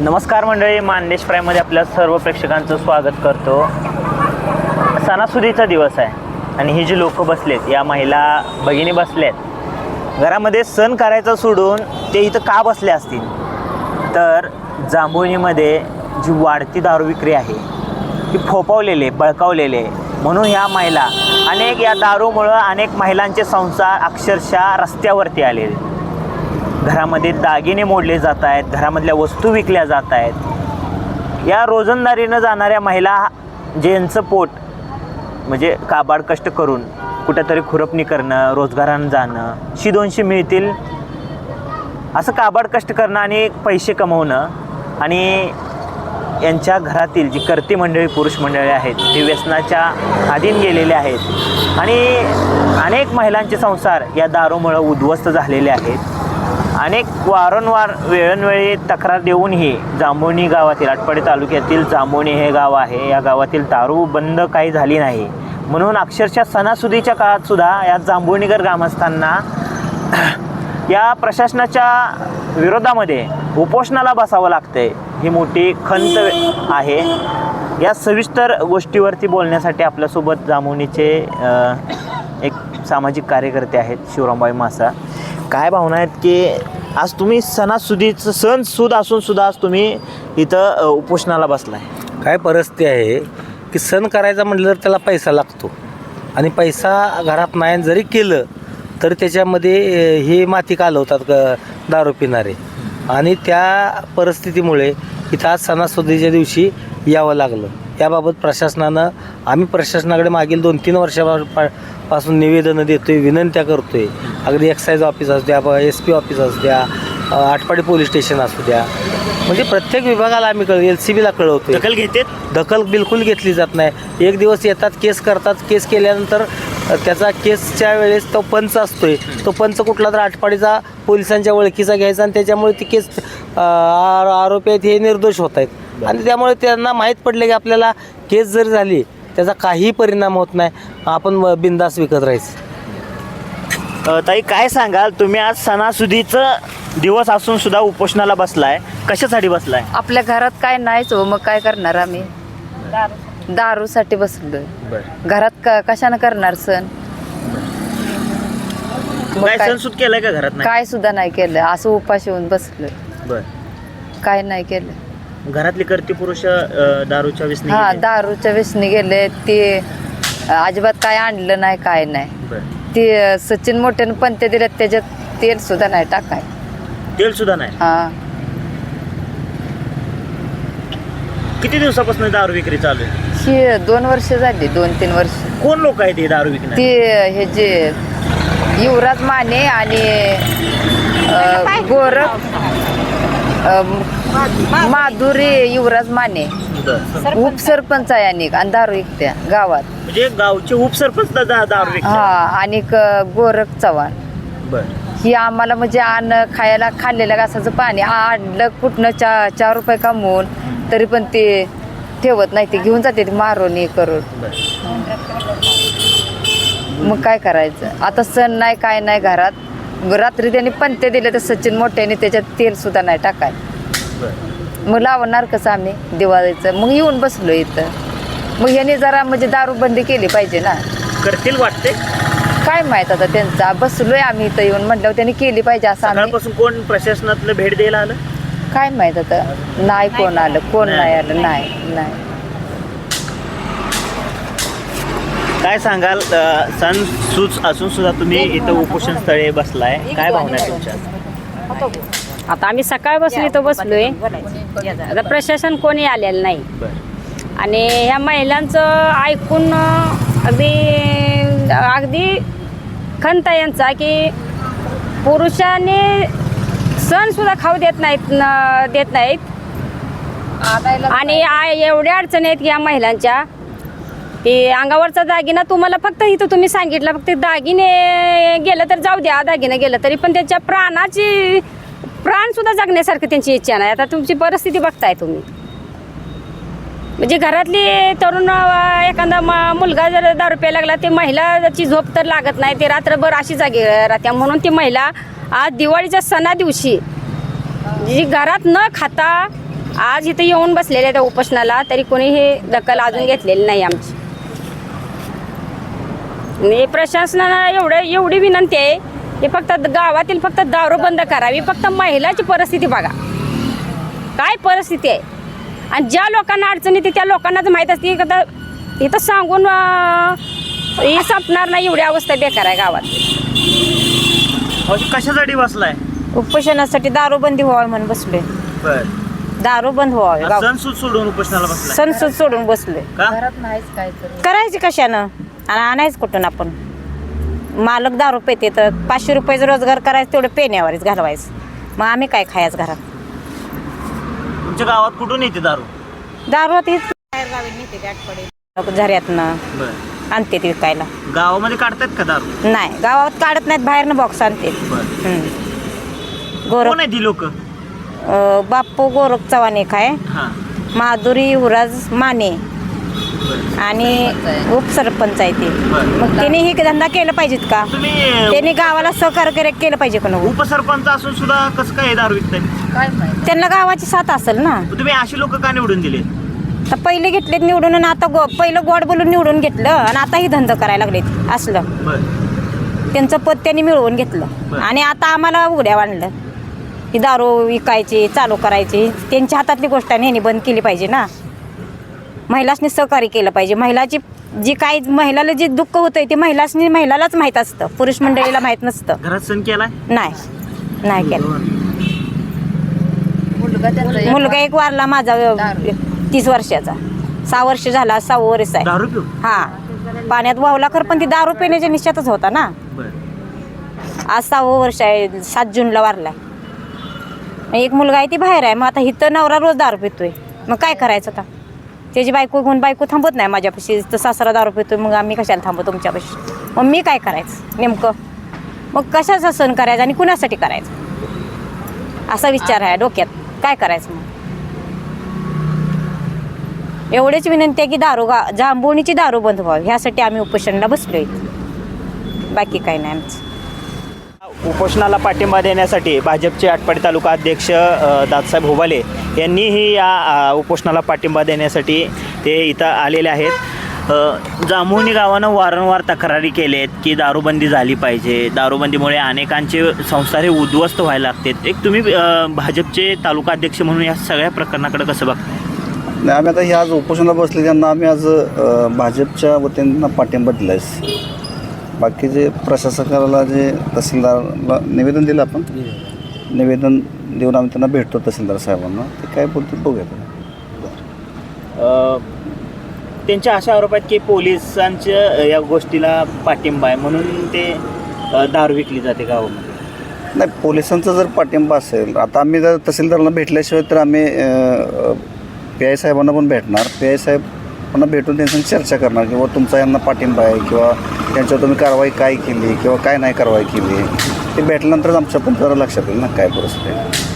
नमस्कार मंडळी मानदेश फ्रायमध्ये आपल्या सर्व प्रेक्षकांचं स्वागत करतो. सणासुदीचा दिवस आहे आणि ही जी लोक बसलेत या महिला भगिनी बसल्यात. घरामध्ये सण करायचं सोडून ते इथं का बसले असतील? तर जांभुणीमध्ये जी वाढती दारू विक्री आहे ती फोपावलेले बळकावलेले म्हणून ह्या महिला अनेक या दारूमुळं अनेक महिलांचे संसार अक्षरशः रस्त्यावरती आलेले घरामध्ये दागिने मोडले जात आहेत घरामधल्या वस्तू विकल्या जात आहेत. या रोजंदारीनं जाणाऱ्या महिला ज्यांचं पोट म्हणजे काबाड कष्ट करून कुठेतरी खुरपणी करणं रोजगारानं जाणं शी दोनशे मिळतील. असं काबाड कष्ट करणं आणि पैसे कमवणं आणि यांच्या घरातील जी कर्ती मंडळी पुरुष मंडळी आहेत ती व्यसनाच्या अधीन गेलेले आहेत. आणि अनेक महिलांचे संसार या दारूमुळं उद्ध्वस्त झालेले आहेत. अनेक वारंवार वेळोवेळी तक्रार देऊनही जांभोणी गावातील आटपाडी तालुक्यातील जांभोणी हे गाव आहे. या गावातील दारू बंद काही झाली नाही. म्हणून अक्षरशः सणासुदीच्या काळात सुद्धा या जांभोणीकर ग्रामस्थांना या प्रशासनाच्या विरोधामध्ये उपोषणाला बसावं लागतंय. ही मोठी खंत आहे. या सविस्तर गोष्टीवरती बोलण्यासाठी आपल्यासोबत जांभोणीचे एक सामाजिक कार्यकर्ते आहेत शिवरामबाई मासा. काय भावना आहेत की आज तुम्ही सणासुदीचं सण सुद असून सुद्धा आज तुम्ही इथं उपोषणाला उपोषणाला बसलाय. काय परिस्थिती आहे की सण करायचा म्हटलं तर त्याला पैसा लागतो. आणि पैसा घरात नाही जरी केलं तर त्याच्यामध्ये हे माती कालवतात ग दारू पिणारे. आणि त्या परिस्थितीमुळे इथं आज सणासुदीच्या दिवशी यावं लागलं. याबाबत प्रशासनानं आम्ही प्रशासनाकडे मागील दोन तीन वर्षापासून निवेदनं देतोय विनंत्या करतोय. अगदी एक्साईज ऑफिस असू द्या एस पी ऑफिस असू द्या आटपाडी पोलीस स्टेशन असू द्या. म्हणजे प्रत्येक विभागाला आम्ही कळ एल सी बीला कळवतोय. दखल घेतेत? दखल बिलकुल घेतली जात नाही. एक दिवस येतात केस करतात. केस केल्यानंतर त्याचा केसच्या वेळेस तो पंच असतोय. तो पंच कुठला तर आटपाडीचा पोलिसांच्या ओळखीचा घ्यायचा आणि त्याच्यामुळे ती केस आरोपी आहेत हे निर्दोष होत आहेत आणि त्यामुळे त्यांना माहीत पडले की आपल्याला केस जरी झाली त्याचा काही परिणाम होत नाही. आपण बिंदास विकत राहायचं. अ, ताई काय सांगाल? तुम्ही आज सणासुदीचं दिवस असून सुद्धा उपोषणाला बसलाय. कशासाठी बसलाय? आपल्या घरात काय नाहीच हो मग काय करणार आम्ही? दारूसाठी बसलोय. बरं. घरात क- कशानं करणार सण? मग काय केलाय का घरात नाही? काय सुद्धा नाही केलं. असं उपाशी होऊन बसलोय. बर. काय नाही केलं. घरातली करती पुरुष अ, दारूच्या व्यसनी हा गेले? दारूच्या वेसनी गेले. ते अजिबात काय आणलं नाही काय नाही. बरं. ते सचिन मोठ्यानं पंत्या दिल्यात त्याच्यात तेल सुद्धा नाही टाकाय तेल सुद्धा नाही? हा. किती दिवसापासून दारू विक्री चालू आहे? ही दोन वर्ष झाली दोन तीन वर्ष. कोण लोक आहेत हे दारू विकणार? ते हे जे युवराज माने आणि अ, गोरख अ, माधुरी युवराज माने. उपसरपंच आहे आणि आणि दारू विकत्या गावात. म्हणजे गावचे उपसरपंच दा- दारू हा विकतात आणि गोरख चव्हाण. बर. ही आम्हाला म्हणजे अन्न खायला खाल्लेल्या घासाचं पाणी आणलं कुठनं चा चार रुपये कमवून तरी पण ते ठेवत नाही ते घेऊन जाते ते मारून हे करून. मग काय करायचं? आता सण नाही काय नाही घरात. रात्री त्यांनी पंते दिले तर सचिन मोठ्याने त्याच्यात तेल सुद्धा नाही टाकाय मग लावणार कसं आम्ही दिवाळीचं? मग येऊन बसलो इथं. मग ह्याने जरा म्हणजे दारूबंदी केली पाहिजे ना. करतील वाटते? काय माहीत आता त्यांचा? बसलोय आम्ही इथं येऊन म्हटल्यावर त्यांनी केली पाहिजे असं आम्ही सकाळपासून कोण प्रशासनातलं भेट द्यायला आलं? काय माहीत आता? नाही कोण आलं कोण नाही. आलं नाही नाही. काय सांगाल? अ, सण सूच असून सुद्धा तुम्ही इथं उपोषण स्थळी बसलाय. काय भावना आहे तुमच्या? आता आम्ही सकाळपासून इथं बसलोय. आता प्रशासन कोणी आलेलं नाही. आणि ह्या महिलांचं ऐकून अगदी अगदी खंत यांचा की पुरुषांनी सण सुद्धा खाऊ देत नाहीत देत नाहीत. आणि आ- एवढ्या अडचणी आहेत या महिलांच्या की अंगावरचा दागिना तुम्हाला फक्त इथं तुम्ही सांगितलं फक्त दागिने गेलं तर जाऊ द्या दागिने गेलं तरी पण त्यांच्या प्राणाची प्राण सुद्धा जगण्यासारखी त्यांची इच्छा नाही. आता तुमची परिस्थिती बघताय तुम्ही. म्हणजे घरातली तरुण एखादा मुलगा जर दारू प्यायला लागला ते महिलाची झोप तर लागत नाही. ते रात्रभर अशी जागी राहते. म्हणून ती महिला आज दिवाळीच्या सणा दिवशी जी घरात न खाता आज इथे येऊन बसलेले त्या उपोषणाला तरी कोणी हे दखल अजून घेतलेली नाही आमची. प्रशासनाला एवढं एवढी विनंती आहे की फक्त गावातील फक्त दारू बंद करावी. फक्त महिलाची परिस्थिती बघा. काय परिस्थिती आहे? आणि ज्या लोकांना अडचण येते त्या लोकांनाच माहीत असते. की आता इथं सांगून हे संपणार नाही. एवढी अवस्था बेकार आहे गावात. कशासाठी बसलाय? उपोषणासाठी दारूबंदी व्हावी म्हणून बसलोय. बर. दारू बंद व्हावी. सोडून उपोषणाला बसलाय. सणसूद सोडून बसलोय. का? घरात नाहीच काय तर करायची कशानं? आणि आणायचं कुठून आपण? मालक दारू पेते तर पाचशे रुपयाचं रोजगार करायचं तेवढं पेण्यावरच घालवायचं. मग आम्ही काय खायचं घरात? तुमच्या गावात कुठून येते दारू? दारू आता इथं बाहेर गावी नेते ते आठवडे. झऱ्यातनं बर. आणते ते विकायला. गावामध्ये काढतात का दारू? नाही गावात काढत नाहीत बाहेरनं बॉक्स आणते. बर. हम्म. गोरख कोण आहे ती लोक? अं, बाप्पू गोरख चव्हाण एक आहे. हा. माधुरी युवराज माने. आणि उपसरपंच आहे ते. मग त्यांनी हे धंदा केला पाहिजेत का? तुम्ही त्यांनी गावाला सहकार्य करे- केलं पाहिजे का नको उपसरपंच असून सुद्धा कसं काय दारू विकताय? काय माहिती. त्यांना गावाची साथ असेल ना? तुम्ही अशी लोक का निवडून दिले? तर पहिले घेतलेत निवडून आणि आता गो पहिलं गोड बोलून निवडून घेतलं आणि आता ही धंदा करायला लागलेत असलं. बर. त्यांचं पद त्यांनी मिळवून घेतलं. बरं. आणि आता आम्हाला उघड्या आणलं ही दारू विकायची चालू करायची. त्यांच्या हातातली गोष्ट आहे यांनी बंद केली पाहिजे ना. महिलासनी सहकार्य केलं पाहिजे. महिलाची जी काही महिलाला जे दुःख होतंय ते महिलासनी महिलालाच माहीत असतं. पुरुष मंडळीला माहीत नसतं. घरात सण केलाय? नाही. नाही केलं. मुलगा त्यांचा एक मुलगा एक वारला माझा. तीस वर्षाचा. सहा वर्ष झाला सहावं वर्ष आहे. दारू पिऊ हा. पाण्यात वावला खर पण ती दारू पिण्याच्या निश्चितच होता ना. बर. आज सहावं वर्ष आहे सात जूनला वारलाय. एक मुलगा आहे ती बाहेर आहे. मग आता इथं नवरा रोज दारू पितोय. मग काय करायचं आता? त्याची बायको घेऊन बायको थांबत नाही माझ्यापाशी. तर सासरा दारू पितो मग आम्ही कशाला थांबू तुमच्यापाशी? मग मी काय करायचं नेमकं? मग कशाचा सण करायचा आणि कुणासाठी करायचं? असा विचार आहे डोक्यात. काय करायचं मग? एवढेच विनंती आहे की दारू गा जांभुणीची दारू बंद व्हावी. ह्यासाठी आम्ही उपोषणाला बसलो आहे बाकी काही नाही आमचं. उपोषणाला पाठिंबा देण्यासाठी भाजपचे आटपाडी तालुका अध्यक्ष दादासाहेब होबाले यांनीही या उपोषणाला पाठिंबा देण्यासाठी ते इथं आलेले आहेत. जांभुणी गावानं वारंवार तक्रारी केल्या आहेत की दारूबंदी झाली पाहिजे. दारूबंदीमुळे अनेकांचे संसार हे उद्ध्वस्त व्हायला लागतात. एक तुम्ही भाजपचे तालुका अध्यक्ष म्हणून या सगळ्या प्रकरणाकडे कसं बघता? नाही आम्ही आता हे आज उपोषणाला बसले त्यांना आम्ही आज भाजपच्या वतीनं पाठिंबा दिला आहे बाकी जे प्रशासकाला जे तहसीलदारला निवेदन दिलं आपण निवेदन देऊन आम्ही त्यांना भेटतो तहसीलदार साहेबांना. ते काय बोलतील बघूया. अ, त्यांच्या अशा आरोप आहेत की पोलिसांच्या या गोष्टीला पाठिंबा आहे म्हणून ते अ, दारू विकली जाते गावामध्ये. नाही पोलिसांचा जर पाठिंबा असेल आता आम्ही जर तहसीलदारांना भेटल्याशिवाय तर आम्ही पी आय साहेबांना पण भेटणार. पी आय पुन्हा भेटून त्यांच्याशी चर्चा करणार किंवा तुमचा यांना पाठिंबा आहे किंवा त्यांच्यावर तुम्ही कारवाई काय केली किंवा काय नाही कारवाई केली ते भेटल्यानंतरच आमच्या पण जरा लक्षात येईल ना काय परिस्थिती आहे.